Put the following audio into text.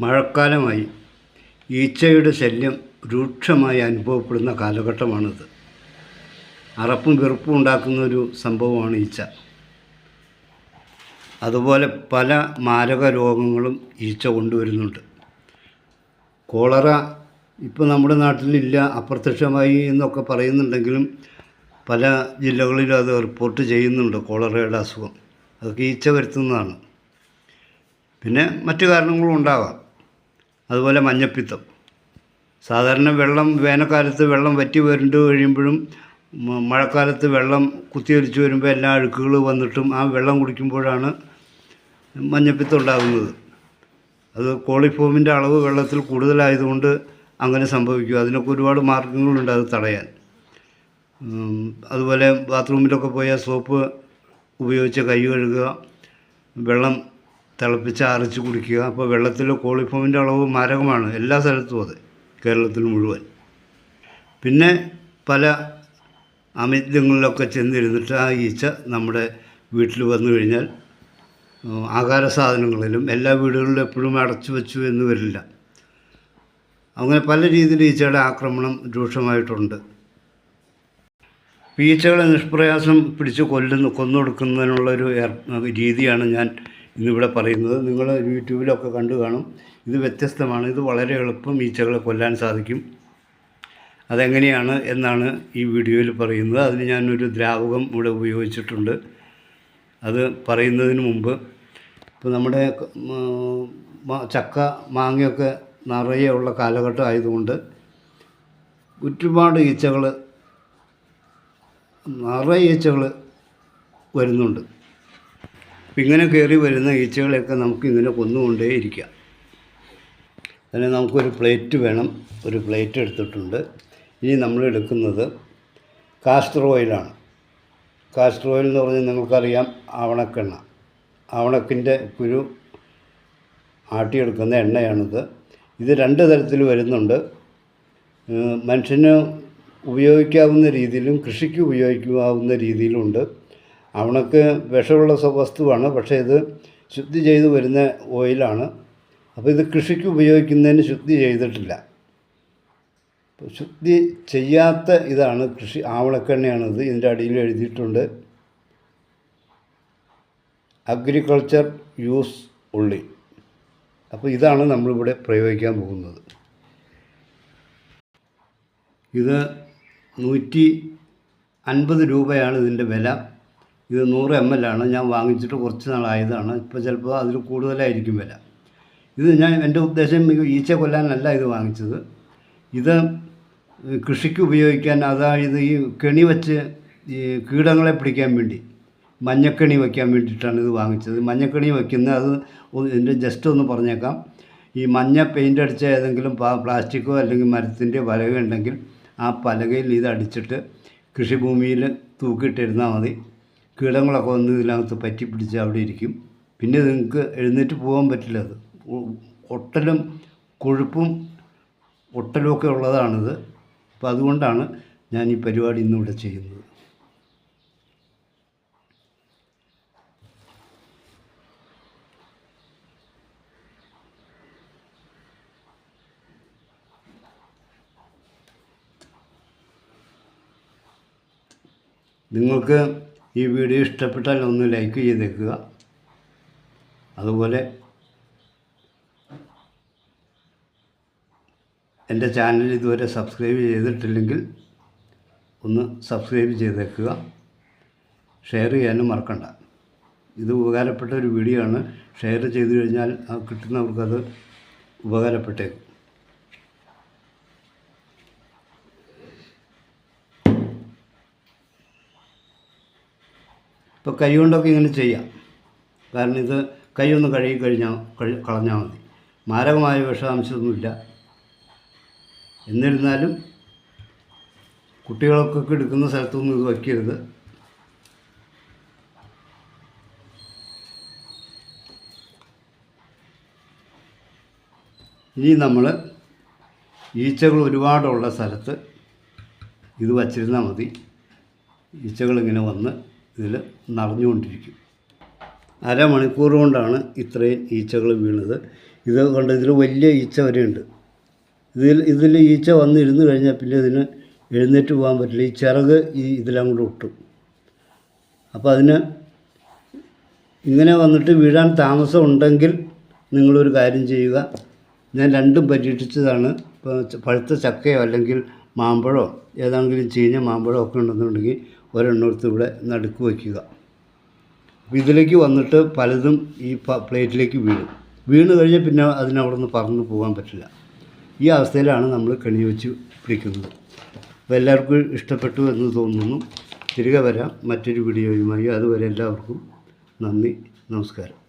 മഴക്കാലമായി ഈച്ചയുടെ ശല്യം രൂക്ഷമായി അനുഭവപ്പെടുന്ന കാലഘട്ടമാണിത്. അറപ്പും വെറുപ്പും ഉണ്ടാക്കുന്ന ഒരു സംഭവമാണ് ഈച്ച. അതുപോലെ പല മാരക രോഗങ്ങളും ഈച്ച കൊണ്ടുവരുന്നുണ്ട്. കോളറ ഇപ്പോൾ നമ്മുടെ നാട്ടിലില്ല. അപ്രത്യക്ഷമായി എന്നൊക്കെ പറയുന്നുണ്ടെങ്കിലും പല ജില്ലകളിലും അത് റിപ്പോർട്ട് ചെയ്യുന്നുണ്ട് കോളറയുടെ അസുഖം. അതൊക്കെ ഈച്ച വരുത്തുന്നതാണ്. പിന്നെ മറ്റു കാരണങ്ങളും ഉണ്ടാകാം അതുപോലെ മഞ്ഞപ്പിത്തം. സാധാരണ വെള്ളം വേനൽക്കാലത്ത് വെള്ളം വറ്റി വരണ്ട് കഴിയുമ്പോഴും മഴക്കാലത്ത് വെള്ളം കുത്തിയൊലിച്ച് വരുമ്പോൾ എല്ലാ അഴുക്കുകൾ വന്നിട്ടും ആ വെള്ളം കുടിക്കുമ്പോഴാണ് മഞ്ഞപ്പിത്തം ഉണ്ടാകുന്നത്. അത് കോളിഫോമിന്റെ അളവ് വെള്ളത്തിൽ കൂടുതലായതുകൊണ്ട് അങ്ങനെ സംഭവിക്കും. അതിനൊക്കെ ഒരുപാട് മാർഗങ്ങളുണ്ട് അത് തടയാൻ. അതുപോലെ ബാത്റൂമിലൊക്കെ പോയാൽ സോപ്പ് ഉപയോഗിച്ച് കൈ കഴുകുക വെള്ളം തിളപ്പിച്ച് അരച്ച് കുടിക്കുക. അപ്പോൾ വെള്ളത്തിൽ കോളിഫോമിന്റെ അളവ് മാരകമാണ്. എല്ലാ സ്ഥലത്തും അത്. കേരളത്തിൽ മുഴുവൻ. പിന്നെ പല അമിതങ്ങളിലൊക്കെ ചെന്നിരുന്നിട്ട് ആ ഈച്ച നമ്മുടെ വീട്ടിൽ വന്നു കഴിഞ്ഞാൽ ആഹാര സാധനങ്ങളിലും എല്ലാ വീടുകളിലും എപ്പോഴും അടച്ചു വെച്ചു എന്ന് വരില്ല. അങ്ങനെ പല രീതിയിൽ ഈച്ചയുടെ ആക്രമണം രൂക്ഷമായിട്ടുണ്ട്. ഈച്ചകളെ നിഷ്പ്രയാസം പിടിച്ച് കൊല്ലുന്ന കൊന്നു കൊടുക്കുന്നതിനുള്ളൊരു രീതിയാണ് ഞാൻ ഇന്നിവിടെ പറയുന്നത് നിങ്ങൾ യൂട്യൂബിലൊക്കെ കണ്ടു കാണും. ഇത് വ്യത്യസ്തമാണ്. ഇത് വളരെ എളുപ്പം ഈച്ചകളെ കൊല്ലാൻ സാധിക്കും. അതെങ്ങനെയാണ് എന്നാണ് ഈ വീഡിയോയിൽ പറയുന്നത്. അതിന് ഞാനൊരു ദ്രാവകം ഇവിടെ ഉപയോഗിച്ചിട്ടുണ്ട്. അത് പറയുന്നതിന് മുമ്പ് ഇപ്പോൾ നമ്മുടെ ചക്ക മാങ്ങയൊക്കെ നിറയെ ഉള്ള കാലഘട്ടം ആയതുകൊണ്ട് ഒരുപാട് ഈച്ചകൾ നിറയെ ഈച്ചകൾ വരുന്നുണ്ട്. ഇങ്ങനെ കയറി വരുന്ന ഈച്ചകളെയൊക്കെ നമുക്ക് ഇങ്ങനെ കൊന്നുകൊണ്ടേ ഇരിക്കാം. അതിന് നമുക്കൊരു പ്ലേറ്റ് വേണം. ഒരു പ്ലേറ്റ് എടുത്തിട്ടുണ്ട്. ഇനി നമ്മൾ എടുക്കുന്നത് കാസ്റ്റർ ഓയിലാണ്. കാസ്റ്റർ ഓയിൽ എന്ന് പറഞ്ഞാൽ നിങ്ങൾക്കറിയാം ആവണക്കെണ്ണ. ആവണക്കിന്റെ കുരു ആട്ടിയെടുക്കുന്ന എണ്ണയാണിത്. ഇത് രണ്ട് തരത്തിൽ വരുന്നുണ്ട്. മനുഷ്യന് ഉപയോഗിക്കാവുന്ന രീതിയിലും കൃഷിക്ക് ഉപയോഗിക്കാവുന്ന രീതിയിലുണ്ട്. അവണക്ക് വിഷമുള്ള വസ്തുവാണ് പക്ഷേ ഇത് ശുദ്ധി ചെയ്ത് വരുന്ന ഓയിലാണ്. അപ്പോൾ ഇത് കൃഷിക്ക് ഉപയോഗിക്കുന്നതിന് ശുദ്ധി ചെയ്തിട്ടില്ല. ശുദ്ധി ചെയ്യാത്ത ഇതാണ് കൃഷി ആവണക്കെണ്ണയാണിത് ഇതിന്റെ അടിയിൽ എഴുതിയിട്ടുണ്ട്. അഗ്രികൾച്ചർ യൂസ് ഉള്ളി. അപ്പോൾ ഇതാണ് നമ്മളിവിടെ പ്രയോഗിക്കാൻ പോകുന്നത്. ഇത് നൂറ്റി അൻപത് രൂപയാണ് ഇതിന്റെ വില. ഇത് നൂറ് എം എൽ ആണ്. ഞാൻ വാങ്ങിച്ചിട്ട് കുറച്ച് നാളായതാണ്. ഇപ്പോൾ ചിലപ്പോൾ അതിൽ കൂടുതലായിരിക്കും വില. ഇത് ഞാൻ എന്റെ ഉദ്ദേശം ഈച്ച കൊല്ലാനല്ല ഇത് വാങ്ങിച്ചത്. ഇത് കൃഷിക്ക് ഉപയോഗിക്കാൻ അതായത് ഈ കെണി വെച്ച് ഈ കീടങ്ങളെ പിടിക്കാൻ വേണ്ടി മഞ്ഞക്കണി വയ്ക്കാൻ വേണ്ടിയിട്ടാണ് ഇത് വാങ്ങിച്ചത്. മഞ്ഞക്കണി വയ്ക്കുന്നത് അത് എന്റെ ജസ്റ്റ് ഒന്ന് പറഞ്ഞേക്കാം. ഈ മഞ്ഞ പെയിന്റ് അടിച്ച ഏതെങ്കിലും പ്ലാസ്റ്റിക്കോ അല്ലെങ്കിൽ മരത്തിന്റെ പലക ഉണ്ടെങ്കിൽ ആ പലകയിൽ ഇത് അടിച്ചിട്ട് കൃഷിഭൂമിയിൽ തൂക്കിയിട്ടിരുന്നാൽ മതി. കീടങ്ങളൊക്കെ വന്ന് ഇതിനകത്ത് പറ്റി പിടിച്ച് അവിടെ ഇരിക്കും. പിന്നെ നിങ്ങൾക്ക് എഴുന്നേറ്റ് പോകാൻ പറ്റില്ല അത്. ഒട്ടലും കൊഴുപ്പും ഒട്ടലുമൊക്കെ ഉള്ളതാണിത്. അപ്പോൾ അതുകൊണ്ടാണ് ഞാൻ ഈ പരിപാടി ഇന്നിവിടെ ചെയ്യുന്നത്. നിങ്ങൾക്ക് ഈ വീഡിയോ ഇഷ്ടപ്പെട്ടാൽ ഒന്ന് ലൈക്ക് ചെയ്തേക്കുക അതുപോലെ എന്റെ ചാനൽ ഇതുവരെ സബ്സ്ക്രൈബ് ചെയ്തിട്ടില്ലെങ്കിൽ ഒന്ന് സബ്സ്ക്രൈബ് ചെയ്തേക്കുക ഷെയർ ചെയ്യാനും മറക്കണ്ട. ഇത് ഉപകാരപ്പെട്ട ഒരു വീഡിയോ ആണ്. ഷെയർ ചെയ്തു കഴിഞ്ഞാൽ കിട്ടുന്നവർക്കത് ഉപകാരപ്പെട്ടേക്കും. ഇപ്പോൾ കൈ കൊണ്ടൊക്കെ ഇങ്ങനെ ചെയ്യാം. കാരണം ഇത് കൈ ഒന്ന് കഴുകി കഴിഞ്ഞാൽ കഴി കളഞ്ഞാൽ മതി. മാരകമായ വിഷാംശമൊന്നുമില്ല. എന്നിരുന്നാലും കുട്ടികളൊക്കെ എടുക്കുന്ന സ്ഥലത്തൊന്നും ഇത് വയ്ക്കരുത്. ഇനി നമ്മൾ ഈച്ചകൾ ഒരുപാടുള്ള സ്ഥലത്ത് ഇത് വച്ചിരുന്നാൽ മതി. ഈച്ചകളിങ്ങനെ വന്ന് ഇതിൽ നിറഞ്ഞുകൊണ്ടിരിക്കും. അരമണിക്കൂർ കൊണ്ടാണ് ഇത്രയും ഈച്ചകൾ വീണത്. ഇത് കൊണ്ട് ഇതിൽ വലിയ ഈച്ച വരെയുണ്ട്. ഇതിൽ ഇതിൽ ഈച്ച വന്നിരുന്ന് കഴിഞ്ഞാൽ പിന്നെ ഇതിന് എഴുന്നേറ്റ് പോകാൻ പറ്റില്ല. ഈ ചിറക് ഈ ഇതിലങ്ങോട്ട് ഒട്ടും. അപ്പോൾ അതിന് ഇങ്ങനെ വന്നിട്ട് വീഴാൻ താമസം ഉണ്ടെങ്കിൽ നിങ്ങളൊരു കാര്യം ചെയ്യുക. ഞാൻ രണ്ടും പരീക്ഷിച്ചതാണ്. പഴുത്ത ചക്കയോ അല്ലെങ്കിൽ മാമ്പഴമോ ഏതാണെങ്കിലും ചീഞ്ഞ മാമ്പഴമോ ഒക്കെ ഉണ്ടെന്നുണ്ടെങ്കിൽ ഒരെണ്ണമെടുത്ത് ഇവിടെ നടുക്ക് വയ്ക്കുക. അപ്പോൾ ഇതിലേക്ക് വന്നിട്ട് പലതും ഈ പ്ലേറ്റിലേക്ക് വീഴും. വീണ് കഴിഞ്ഞാൽ പിന്നെ അതിനവിടെ നിന്ന് പറന്ന് പോകാൻ പറ്റില്ല. ഈ അവസ്ഥയിലാണ് നമ്മൾ കണി വെച്ച് പിടിക്കുന്നത്. അപ്പോൾ എല്ലാവർക്കും ഇഷ്ടപ്പെട്ടു എന്ന് തോന്നുന്നു. തിരികെ വരാം. മറ്റൊരു വീഡിയോയുമായി. അതുവരെ എല്ലാവർക്കും നന്ദി നമസ്കാരം.